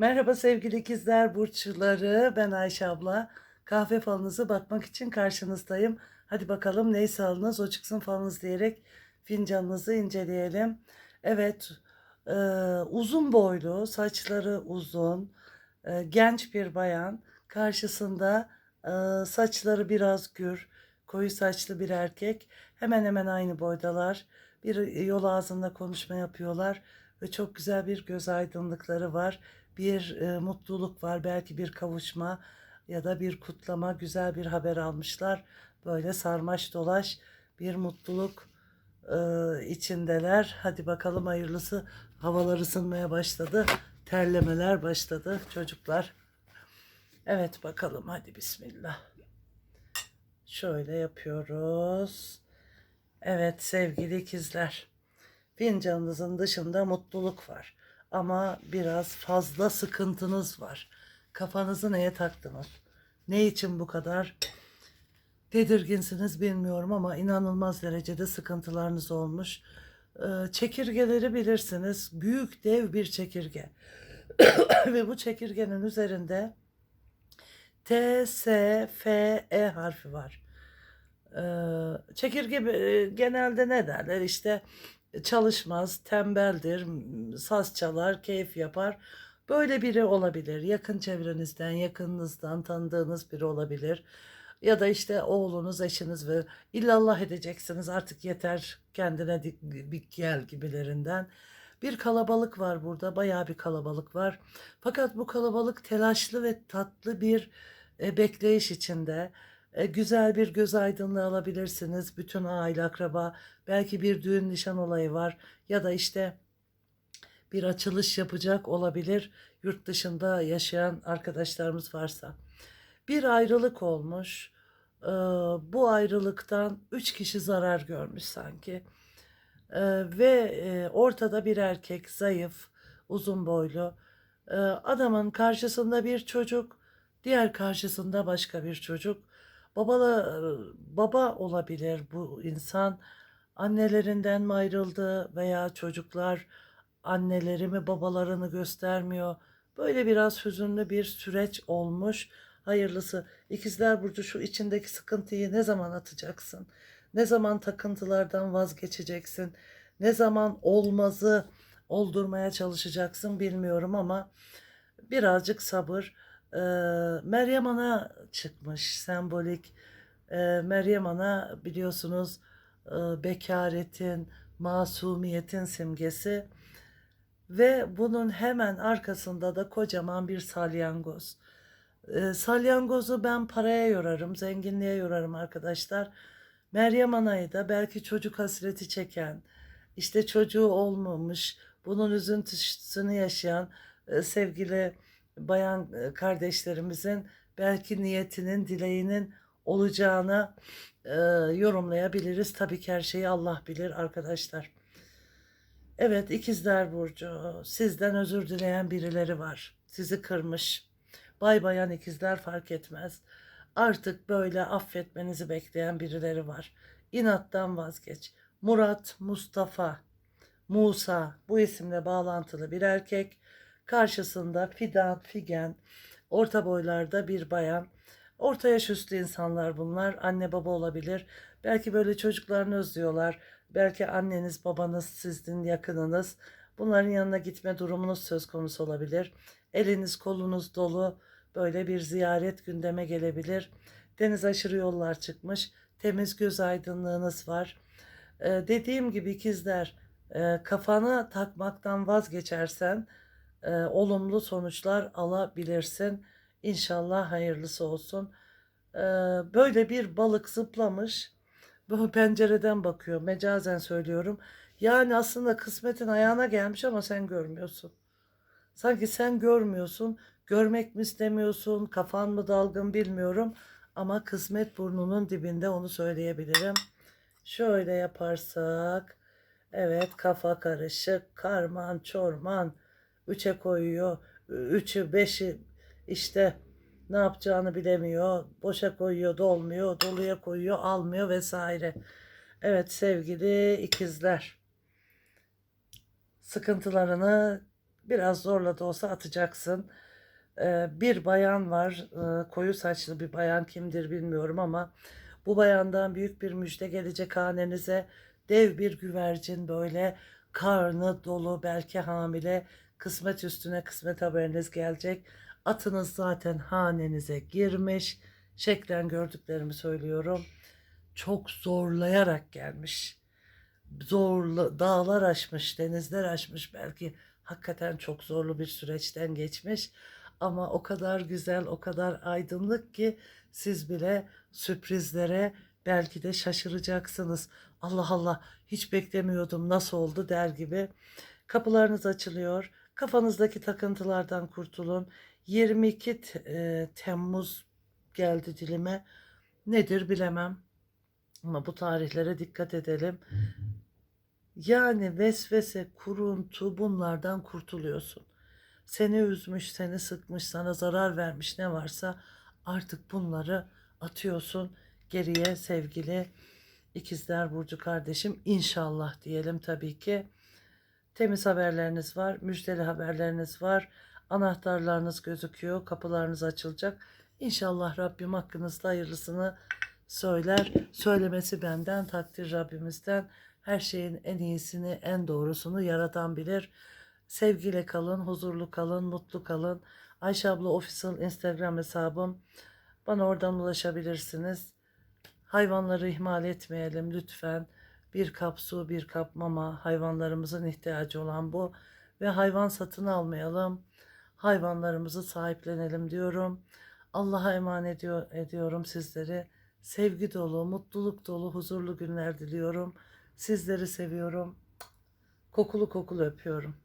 Merhaba sevgili ikizler burçları. Ben Ayşe abla. Kahve falınızı bakmak için karşınızdayım. Hadi bakalım neyse alınız o çıksın falınız diyerek fincanınızı inceleyelim. Evet e, uzun boylu saçları uzun e, genç bir bayan karşısında e, saçları biraz gür koyu saçlı bir erkek hemen hemen aynı boydalar. Bir yol ağzında konuşma yapıyorlar ve çok güzel bir göz aydınlıkları var bir e, mutluluk var. Belki bir kavuşma ya da bir kutlama, güzel bir haber almışlar. Böyle sarmaş dolaş bir mutluluk e, içindeler. Hadi bakalım hayırlısı. Havalar ısınmaya başladı. Terlemeler başladı çocuklar. Evet bakalım hadi bismillah. Şöyle yapıyoruz. Evet sevgili ikizler. Fincanınızın dışında mutluluk var ama biraz fazla sıkıntınız var. Kafanızı neye taktınız? Ne için bu kadar tedirginsiniz bilmiyorum ama inanılmaz derecede sıkıntılarınız olmuş. Ee, Çekirgeleri bilirsiniz. Büyük dev bir çekirge. Ve bu çekirgenin üzerinde T, S, F, E harfi var. Ee, Çekirge e, genelde ne derler? İşte çalışmaz, tembeldir, saz çalar, keyif yapar. Böyle biri olabilir. Yakın çevrenizden, yakınınızdan tanıdığınız biri olabilir. Ya da işte oğlunuz, eşiniz ve illallah edeceksiniz artık yeter kendine bir gel gibilerinden. Bir kalabalık var burada, bayağı bir kalabalık var. Fakat bu kalabalık telaşlı ve tatlı bir e, bekleyiş içinde. E, güzel bir göz aydınlığı alabilirsiniz. Bütün aile, akraba, belki bir düğün nişan olayı var ya da işte bir açılış yapacak olabilir yurt dışında yaşayan arkadaşlarımız varsa. Bir ayrılık olmuş. E, bu ayrılıktan üç kişi zarar görmüş sanki. E, ve ortada bir erkek zayıf, uzun boylu. Adamın karşısında bir çocuk, diğer karşısında başka bir çocuk. Babala, baba olabilir bu insan. Annelerinden mi ayrıldı veya çocuklar anneleri mi babalarını göstermiyor. Böyle biraz hüzünlü bir süreç olmuş. Hayırlısı. İkizler Burcu şu içindeki sıkıntıyı ne zaman atacaksın? Ne zaman takıntılardan vazgeçeceksin? Ne zaman olmazı oldurmaya çalışacaksın bilmiyorum ama birazcık sabır. Ee, Meryem Ana çıkmış sembolik. Ee, Meryem Ana biliyorsunuz e, bekaretin, masumiyetin simgesi ve bunun hemen arkasında da kocaman bir salyangoz. Ee, salyangozu ben paraya yorarım, zenginliğe yorarım arkadaşlar. Meryem Ana'yı da belki çocuk hasreti çeken, işte çocuğu olmamış, bunun üzüntüsünü yaşayan e, sevgili bayan e, kardeşlerimizin belki niyetinin, dileğinin olacağını e, yorumlayabiliriz. Tabii ki her şeyi Allah bilir arkadaşlar. Evet ikizler Burcu sizden özür dileyen birileri var. Sizi kırmış. Bay bayan ikizler fark etmez. Artık böyle affetmenizi bekleyen birileri var. İnattan vazgeç. Murat, Mustafa, Musa bu isimle bağlantılı bir erkek Karşısında Fidan, Figen, orta boylarda bir bayan. Orta yaş üstü insanlar bunlar. Anne baba olabilir. Belki böyle çocuklarını özlüyorlar. Belki anneniz, babanız, sizin yakınınız. Bunların yanına gitme durumunuz söz konusu olabilir. Eliniz kolunuz dolu. Böyle bir ziyaret gündeme gelebilir. Deniz aşırı yollar çıkmış. Temiz göz aydınlığınız var. Ee, dediğim gibi ikizler e, kafanı takmaktan vazgeçersen e, olumlu sonuçlar alabilirsin. İnşallah hayırlısı olsun. E, böyle bir balık zıplamış. Bu pencereden bakıyor. Mecazen söylüyorum. Yani aslında kısmetin ayağına gelmiş ama sen görmüyorsun. Sanki sen görmüyorsun. Görmek mi istemiyorsun? Kafan mı dalgın bilmiyorum. Ama kısmet burnunun dibinde onu söyleyebilirim. Şöyle yaparsak. Evet kafa karışık. Karman çorman üçe koyuyor. Üçü beşi işte ne yapacağını bilemiyor. Boşa koyuyor, dolmuyor, doluya koyuyor, almıyor vesaire. Evet sevgili ikizler. Sıkıntılarını Biraz zorla da olsa atacaksın. Ee, bir bayan var, e, koyu saçlı bir bayan kimdir bilmiyorum ama bu bayandan büyük bir müjde gelecek hanenize. Dev bir güvercin böyle karnı dolu belki hamile kısmet üstüne kısmet haberiniz gelecek. Atınız zaten hanenize girmiş. Şeklen gördüklerimi söylüyorum. Çok zorlayarak gelmiş. Zorlu dağlar aşmış, denizler aşmış belki hakikaten çok zorlu bir süreçten geçmiş. Ama o kadar güzel, o kadar aydınlık ki siz bile sürprizlere belki de şaşıracaksınız. Allah Allah hiç beklemiyordum nasıl oldu der gibi. Kapılarınız açılıyor. Kafanızdaki takıntılardan kurtulun. 22 T- e, Temmuz geldi dilime. Nedir bilemem. Ama bu tarihlere dikkat edelim. Yani vesvese, kuruntu bunlardan kurtuluyorsun. Seni üzmüş, seni sıkmış, sana zarar vermiş ne varsa artık bunları atıyorsun geriye sevgili ikizler Burcu kardeşim. İnşallah diyelim tabii ki. Temiz haberleriniz var, müjdeli haberleriniz var. Anahtarlarınız gözüküyor, kapılarınız açılacak. İnşallah Rabbim hakkınızda hayırlısını söyler. Söylemesi benden, takdir Rabbimizden. Her şeyin en iyisini, en doğrusunu yaratan bilir. Sevgiyle kalın, huzurlu kalın, mutlu kalın. Ayşe abla official Instagram hesabım. Bana oradan ulaşabilirsiniz. Hayvanları ihmal etmeyelim lütfen. Bir kap su, bir kap mama hayvanlarımızın ihtiyacı olan bu. Ve hayvan satın almayalım. Hayvanlarımızı sahiplenelim diyorum. Allah'a emanet ediyor, ediyorum sizleri. Sevgi dolu, mutluluk dolu, huzurlu günler diliyorum. Sizleri seviyorum. Kokulu kokulu öpüyorum.